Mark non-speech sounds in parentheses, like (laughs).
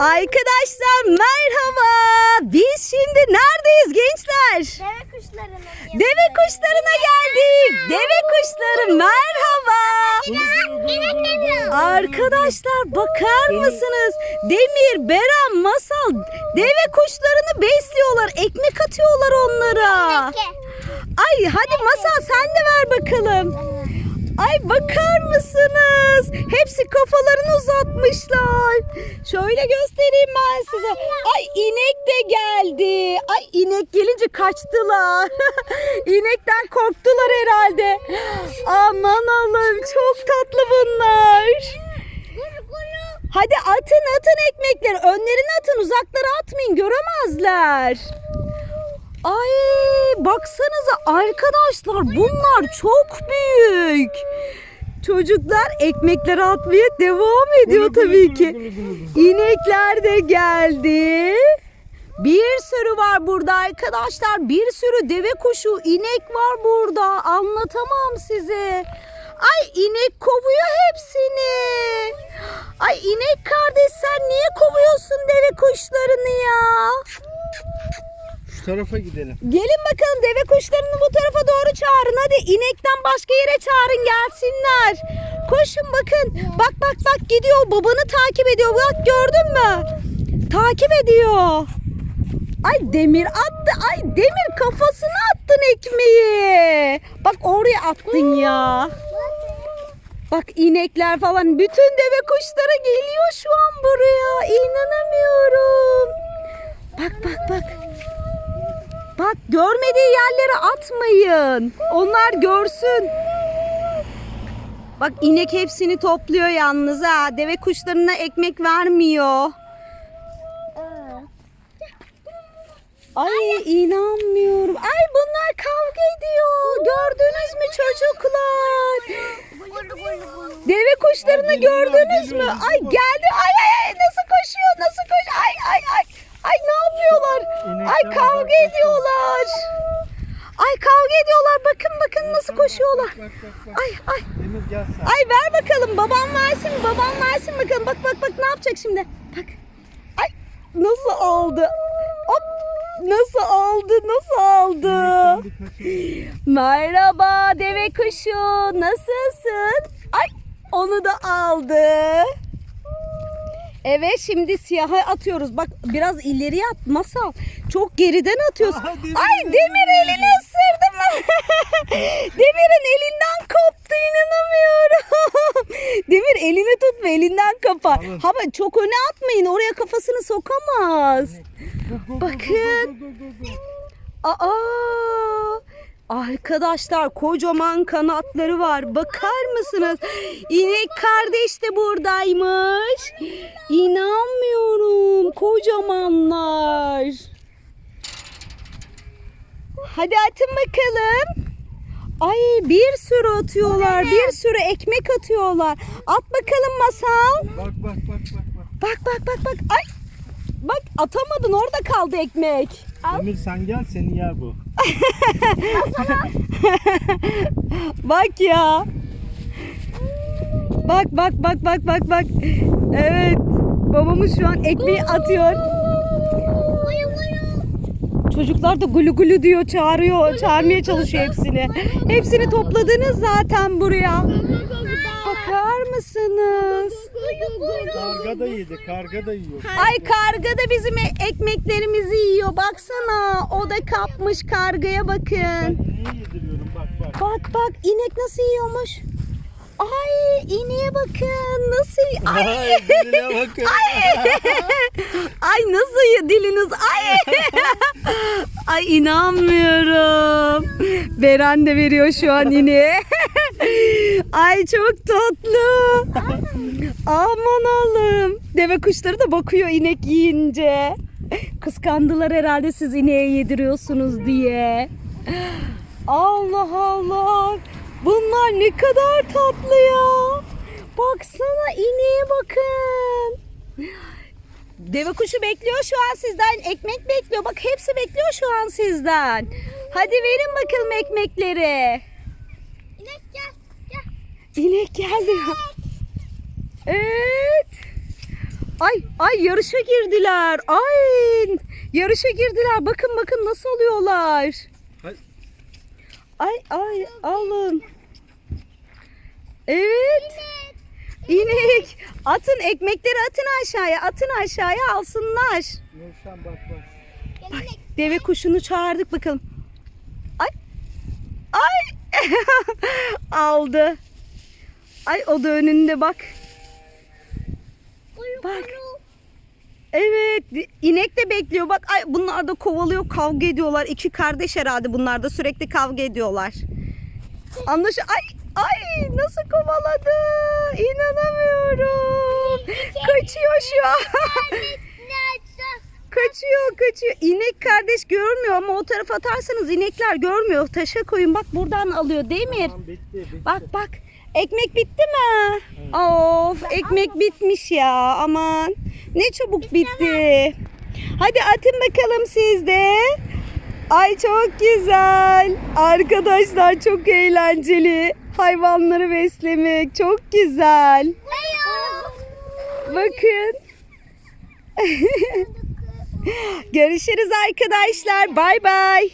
Arkadaşlar merhaba. Biz şimdi neredeyiz gençler? Deve kuşlarının Deve kuşlarına geldik. Deve kuşları merhaba. Arkadaşlar bakar mısınız? Demir, Beren, Masal deve kuşlarını besliyorlar. Ekmek atıyorlar onlara. Ay hadi Masal sen de ver bakalım. Ay bakar mısınız? Hepsi kafalarını uzatmışlar. Şöyle göstereyim ben size. Ay inek de geldi. Ay inek gelince kaçtılar. (laughs) İnekten korktular herhalde. Aman Allah'ım çok tatlı bunlar. Hadi atın atın ekmekleri. Önlerine atın uzaklara atmayın göremezler. Ay baksanıza arkadaşlar bunlar çok büyük. Çocuklar ekmekleri atmaya devam ediyor tabii ki. İnekler de geldi. Bir sürü var burada arkadaşlar. Bir sürü deve kuşu, inek var burada. Anlatamam size. Ay inek kovuyor hepsini. Ay inek kardeş sen niye kovuyorsun deve kuşlarını ya? Tarafa gidelim. Gelin bakalım deve kuşlarını bu tarafa doğru çağırın. Hadi inekten başka yere çağırın gelsinler. Koşun bakın. Bak bak bak gidiyor. Babanı takip ediyor. Bak gördün mü? Takip ediyor. Ay demir attı. Ay demir kafasına attın ekmeği. Bak oraya attın ya. Bak inekler falan bütün deve kuşları geliyor şu an buraya. İnanamıyorum. Bak bak bak. Bak görmediği yerlere atmayın. Onlar görsün. Bak inek hepsini topluyor yalnız ha. Deve kuşlarına ekmek vermiyor. Ay inanmıyorum. Ay bunlar kavga ediyor. Gördünüz mü çocuklar? Deve kuşlarını gördünüz mü? Ay geldi. Ay ay ay nasıl koşuyor? Nasıl koşuyor? Ay ay ay. İnekler Ay kavga ediyorlar. Ay kavga ediyorlar. Bakın bakın nasıl koşuyorlar. Ay ay. Ay ver bakalım. Babam versin. Babam versin bakalım. Bak bak bak ne yapacak şimdi? Bak. Ay nasıl aldı? Hop. Nasıl aldı? Nasıl aldı? Merhaba deve kuşu. Nasılsın? Ay onu da aldı. Evet şimdi siyaha atıyoruz. Bak biraz ileriye at masal. Çok geriden atıyorsun. Aha, demir Ay elini demir elini ısırdı mı? (laughs) Demirin elinden koptu inanamıyorum. (laughs) Demir elini tutma elinden kapa. Alın. Çok öne atmayın oraya kafasını sokamaz. Bakın. Aa! Arkadaşlar kocaman kanatları var. Bakar mısınız? İnek kardeş de buradaymış. İnanmıyorum. Kocamanlar. Hadi atın bakalım. Ay bir sürü atıyorlar. Bir sürü ekmek atıyorlar. At bakalım masal. Bak bak bak bak bak. Bak bak bak bak. Ay. Bak atamadın orada kaldı ekmek. Demir sen gel seni yer bu. (laughs) Bak ya. Bak bak bak bak bak bak. Evet. Babamız şu an ekmeği atıyor. Çocuklar da gulu gulu diyor, çağırıyor, çağırmaya çalışıyor hepsini. Hepsini topladınız zaten buraya. Mısınız? Karga da yedi, karga da yiyor. Ay karga da bizim e- ekmeklerimizi yiyor. Baksana. O da kapmış kargaya bakın. Ben yediriyorum bak bak. Bak bak inek nasıl yiyormuş. Ay ineğe bakın nasıl ay Ay, diline bakın. ay (laughs) nasıl yiyor diliniz ay (laughs) ay inanmıyorum. Beren de veriyor şu an ineğe. (laughs) ay çok tatlı. Aman Allah'ım. Deve kuşları da bakıyor inek yiyince. Kıskandılar herhalde siz ineğe yediriyorsunuz diye. Allah Allah. Bunlar ne kadar tatlı ya. Baksana ineğe bakın. Deve kuşu bekliyor şu an sizden. Ekmek bekliyor. Bak hepsi bekliyor şu an sizden. Hadi verin bakalım ekmekleri. İnek gel. İnek geldi. Evet. Ay ay yarışa girdiler. Ay yarışa girdiler. Bakın bakın nasıl oluyorlar. Ay ay alın. Evet. İnek. Atın ekmekleri atın aşağıya. Atın aşağıya alsınlar. Nurşen bak bak. İnek. Deve kuşunu çağırdık bakalım. Ay. Ay. (laughs) Aldı. Ay o da önünde bak. Bak. Evet, inek de bekliyor. Bak ay bunlar da kovalıyor, kavga ediyorlar. İki kardeş herhalde bunlar da sürekli kavga ediyorlar. Anlaş ay ay nasıl kovaladı? İnanamıyorum. Kaçıyor şu an. (laughs) kaçıyor, kaçıyor. İnek kardeş görmüyor ama o tarafa atarsanız inekler görmüyor. Taşa koyun bak buradan alıyor Demir. Tamam bitti bitti. Bak bak. Ekmek bitti mi? Of ekmek bitmiş ya aman. Ne çabuk bitti. Hadi atın bakalım siz de. Ay çok güzel. Arkadaşlar çok eğlenceli. Hayvanları beslemek çok güzel. Bakın. (laughs) Görüşürüz arkadaşlar. Bay bay.